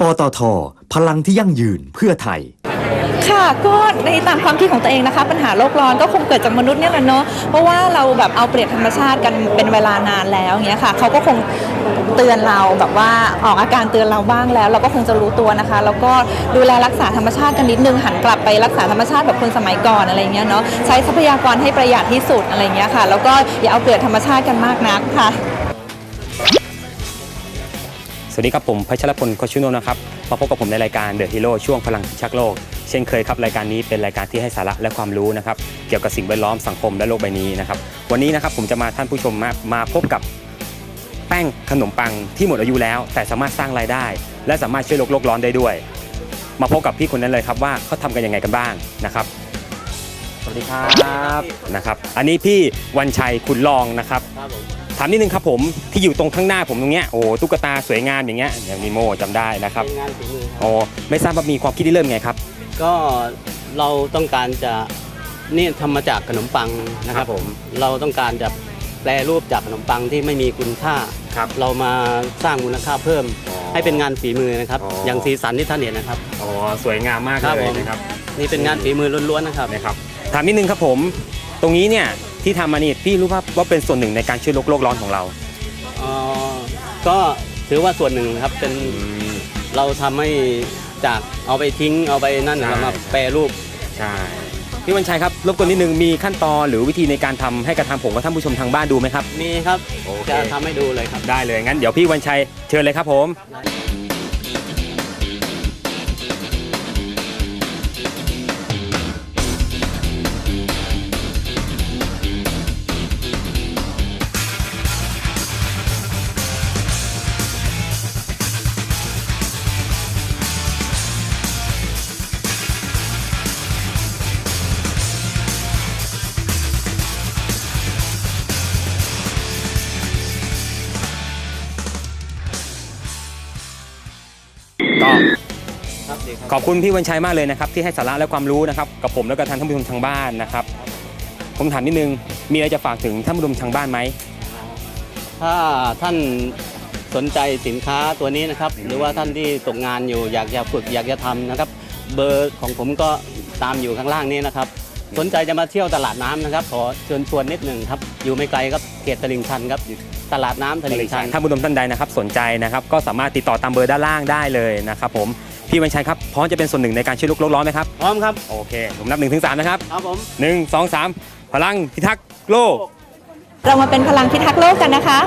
ปตท พลังที่ยั่งยืนเพื่อไทย ค่ะก็ในตามความคิดของตัวเองนะคะ ปัญหาโลกร้อนก็คงเกิดจากมนุษย์เนี่ยแหละเนาะเพราะว่าเราแบบเอาเปรียบธรรมชาติกันเป็นเวลานานแล้วอย่างเงี้ยค่ะเขาก็คงเตือนเราแบบว่าออกอาการเตือนเราบ้างแล้ว เราก็คงจะรู้ตัวนะคะ แล้วก็ดูแลรักษาธรรมชาติกันนิดนึงหันกลับไปรักษาธรรมชาติแบบคนสมัยก่อนอะไรเงี้ยเนาะใช้ทรัพยากรให้ประหยัดที่สุดอะไรเงี้ยค่ะ แล้วก็อย่าเอาเปรียบธรรมชาติกันมากนักค่ะ สวัสดีครับผมพัชรพลโคชชุโนนะครับมาพบกับผมในรายการเดอะฮีโร่ช่วงพลังชักโลก เช่นเคยครับรายการนี้เป็นรายการที่ให้สาระและความรู้นะครับเกี่ยวกับสิ่งแวดล้อมสังคมและโลกใบนี้นะครับวันนี้นะครับผมจะมาท่านผู้ชมมามาพบกับแป้งขนมปังที่หมดอายุแล้ว แต่สามารถสร้างรายได้ และสามารถช่วยโลกโลกร้อนได้ด้วย มาพบกับพี่คนนั้นเลยครับว่าเขาทำกันยังไงกันบ้างนะครับสวัสดีครับนะครับ อันนี้พี่วันชัยขุนรองนะครับครับผม ถามนิดนึงครับผมที่อยู่ตรงข้างหน้าผมตรงเนี้ยโอ้ตุ๊กตาสวยงามอย่างเงี้ยอย่างนิโมจำได้นะครับเป็นงานฝีมือครับ โอ้ไม่ทราบว่ามีความคิดที่เริ่มไงครับ ก็เราต้องการจะนี่ทำมาจากขนมปังนะคครัรับบผม เราต้องการจะแปลรูปจากขนมปังที่ไม่มีคุณค่า ครับเรามาสร้างมูลค่าเพิ่ม อ๋อให้เป็นงานฝีมือนะครับ อ๋ออ อย่างสีสันที่ท่านเห็นนะครับ อ๋อสวยงามมากครับเลผยมนะครับนี่เป็นงานฝีมือล้วนๆนะครับ นะครับถามนิดนึงครับผม ตรงนี้เนี่ย ที่ทำมานี่พี่รู้ว่าว่าเป็นส่วนหนึ่งในการช่วยโลกโลกร้อนของเราเอ่อก็ถือว่าส่วนหนึ่งนะครับเป็นเราทำให้จากเอาไปทิ้งเอาไปนั่นนะครับใช่ มาแปรรูป ใช่พี่วันชัยครับรบกวนนิดนึงมีขั้นตอนหรือวิธีในการทำให้กระทำผมกับท่านผู้ชมทางบ้านดูไหมครับ มีครับโอเค จะทำให้ดูเลยครับ ได้เลยงั้นเดี๋ยวพี่วันชัยเชิญเลยครับผมก็ ขอบคุณพี่วันชัยมากเลยนะครับที่ให้สาระและความรู้นะครับกับผมและกับท่านผู้ชมทางบ้านนะครับ ผมถามนิดนึงมีอะไรจะฝากถึงท่านผู้ชมทางบ้านไหมถ้าท่านสนใจสินค้าตัวนี้นะครับ หรือว่าท่านที่ตกงานอยู่อยากจะฝึกอยากจะทำนะครับ เบอร์ของผมก็ตามอยู่ข้างล่างนี้นะครับ สนใจจะมาเที่ยวตลาดน้ำนะครับ ขอเชิญชวนนิดหนึ่งครับ อยู่ไม่ไกลครับเขตตลิ่งชันครับอยู่ตลาดน้ำตลิ่งชันท่านผู้ชมท่านใดนะครับ สนใจนะครับ ก็สามารถติดต่อตามเบอร์ด้านล่างได้เลยนะครับผม พี่วันชัยครับพร้อมจะเป็นส่วนหนึ่งในการช่วยโลกโลกร้อนไหมครับพร้อมครับโอเคผมนับหนึ่งถึงสามนะครับครับผมหนึ่งสองสามพลังพิทักษ์โลก เรามาเป็นพลังพิทักษ์โลกกันนะคะ